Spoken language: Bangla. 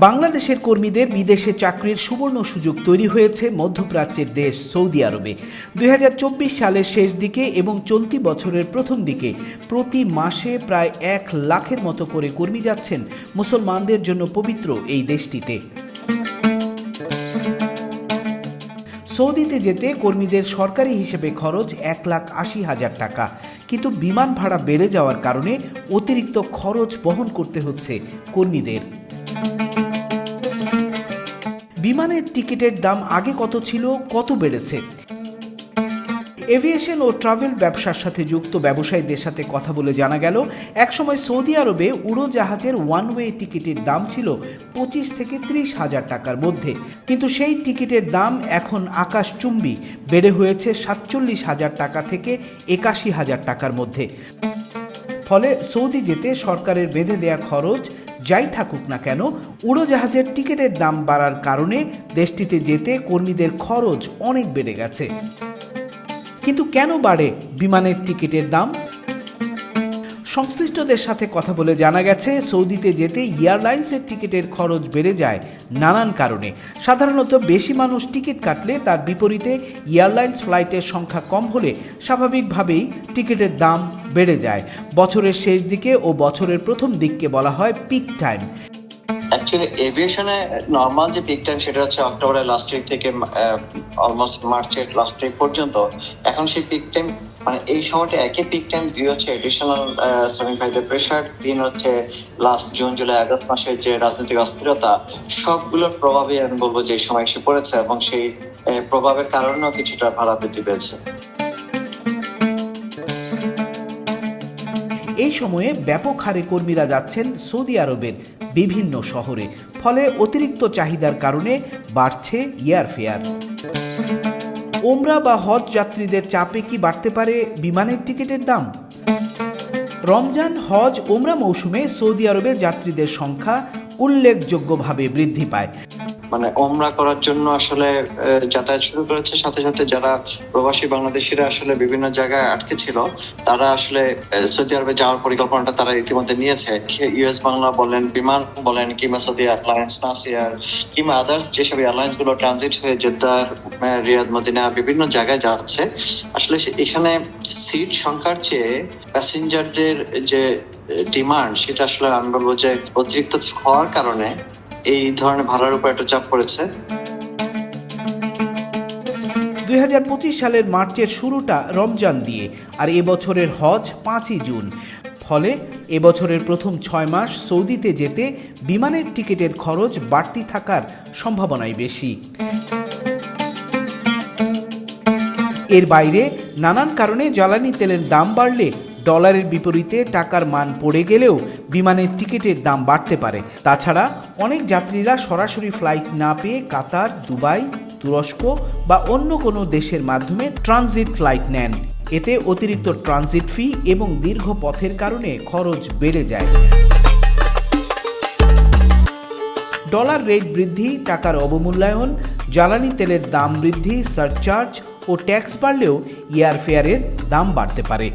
বাংলাদেশের কর্মীদের বিদেশে চাকরির সুবর্ণ সুযোগ তৈরি হয়েছে মধ্যপ্রাচ্যের দেশ সৌদি আরবে। দুই সালের শেষ দিকে এবং চলতি বছরের প্রথম দিকে প্রতি মাসে প্রায় এক লাখের মতো করে কর্মী যাচ্ছেন মুসলমানদের জন্য পবিত্র এই দেশটিতে। সৌদিতে যেতে কর্মীদের সরকারি হিসেবে খরচ এক লাখ আশি হাজার টাকা। কিন্তু বিমান ভাড়া বেড়ে যাওয়ার কারণে অতিরিক্ত খরচ বহন করতে হচ্ছে কর্মীদের। বিমানের টিকিটের দাম আগে কত ছিল, কত বেড়েছে? এভিয়েশন ও ট্রাভেল ব্যবসার সাথে যুক্ত ব্যবসায়ীদের সাথে কথা বলে জানা গেল, একসময় সৌদি আরবে উড়োজাহাজের ওয়ান ওয়ে টিকিটের দাম ছিল পঁচিশ থেকে ত্রিশ হাজার টাকার মধ্যে। কিন্তু সেই টিকিটের দাম এখন আকাশচুম্বী, বেড়ে হয়েছে সাতচল্লিশ হাজার টাকা থেকে একাশি হাজার টাকার মধ্যে। ফলে সৌদি যেতে সরকারের বেঁধে দেয়া খরচ যাই থাকুক না কেন, উড়োজাহাজের টিকিটের দাম বাড়ার কারণে দেশটিতে যেতে কর্মীদের খরচ অনেক বেড়ে গেছে। কিন্তু কেন বাড়ে বিমানের টিকিটের দাম? সংশ্লিষ্টদের সাথে কথা বলে জানা গেছে, সৌদিতে যেতে এয়ারলাইন্সের টিকিটের খরচ বেড়ে যায় নানান কারণে। সাধারণত বেশি মানুষ টিকিট কাটলে তার বিপরীতে এয়ারলাইন্স ফ্লাইটের সংখ্যা কম হলে স্বাভাবিকভাবেই টিকিটের দাম বেড়ে যায়। বছরের শেষ দিকে ও বছরের প্রথম দিককে বলা হয় পিক টাইম অ্যাকচুয়ালি এভিয়েশনে নর্মাল যে পিক টাইম সেটা হচ্ছে অক্টোবরের লাস্ট উইক থেকে অলমোস্ট মার্চের লাস্ট উইক পর্যন্ত। এখন সেই পিক টাইম মানে এই সময়টা একই পিক টাইম দুই হচ্ছে এডিশনাল শ্রমিক ভাইদের প্রেশার তিন হচ্ছে লাস্ট জুন জুলাই আগস্ট মাসের যে রাজনৈতিক অস্থিরতা, সবগুলোর প্রভাবে আমি বলব যে সময় এসে পড়েছে এবং সেই প্রভাবের কারণেও কিছুটা ভাড়া বৃদ্ধি পেয়েছে। এই সময়ে ব্যাপক হারে কর্মীরা যাচ্ছেন সৌদি আরবের বিভিন্ন শহরে। ফলে অতিরিক্ত চাহিদার কারণে বাড়ছে এয়ার ফেয়ার। ওমরা বা হজ যাত্রীদের চাপে কি বাড়তে পারে বিমানের টিকিটের দাম? রমজান, হজ, ওমরা মৌসুমে সৌদি আরবের যাত্রীদের সংখ্যা উল্লেখযোগ্যভাবে বৃদ্ধি পায়। মানে ওমরা করার জন্য আসলে যাতায়াত শুরু করেছে। সাথে সাথে যারা প্রবাসী বাংলাদেশিরা আসলে বিভিন্ন জায়গায় আটকে ছিল, তারা আসলে সৌদি আরবে যাওয়ার পরিকল্পনাটা তারা ইতিমধ্যে নিয়েছে। ইউএস বাংলা বলেন, বিমান বলেন, কিংবা সৌদি এয়ারলাইন্স, নাসিয়ার, কিংবা আদার্স, যেসব এয়ারলাইন্সগুলো ট্রানজিট হয়ে জেদ্দার রিয়াদ, মদিনা বিভিন্ন জায়গায় যাচ্ছে। আসলে এখানে সিট সংখ্যার চেয়ে প্যাসেঞ্জারদের যে ডিমান্ড, সেটা আসলে আমি বলব যে অতিরিক্ত হওয়ার কারণে এই ধরনের ভাড়ার উপর একটা চাপ পড়েছে। দু হাজার পঁচিশ সালের মার্চের শুরুটা রমজান দিয়ে, আর এবছরের হজ পাঁচই জুন। ফলে এবছরের প্রথম ছয় মাস সৌদিতে যেতে বিমানের টিকিটের খরচ বাড়তি থাকার সম্ভাবনাই বেশি। এর বাইরে নানান কারণে জ্বালানি তেলের দাম বাড়লে ডলারের বিপরীতে টাকার মান পড়ে গেলেও বিমানের টিকিটের দাম বাড়তে পারে। তাছাড়া অনেক যাত্রীরা সরাসরি ফ্লাইট না পেয়ে কাতার, দুবাই, তুরস্ক বা অন্য কোনো দেশের মাধ্যমে ট্রানজিট ফ্লাইট নেন। এতে অতিরিক্ত ট্রানজিট ফি এবং দীর্ঘ পথের কারণে খরচ বেড়ে যায়। ডলার রেট বৃদ্ধি, টাকার অবমূল্যায়ন, জ্বালানি তেলের দাম বৃদ্ধি, সারচার্জ ও ট্যাক্স বাড়লেও এয়ারফেয়ারের দাম বাড়তে পারে।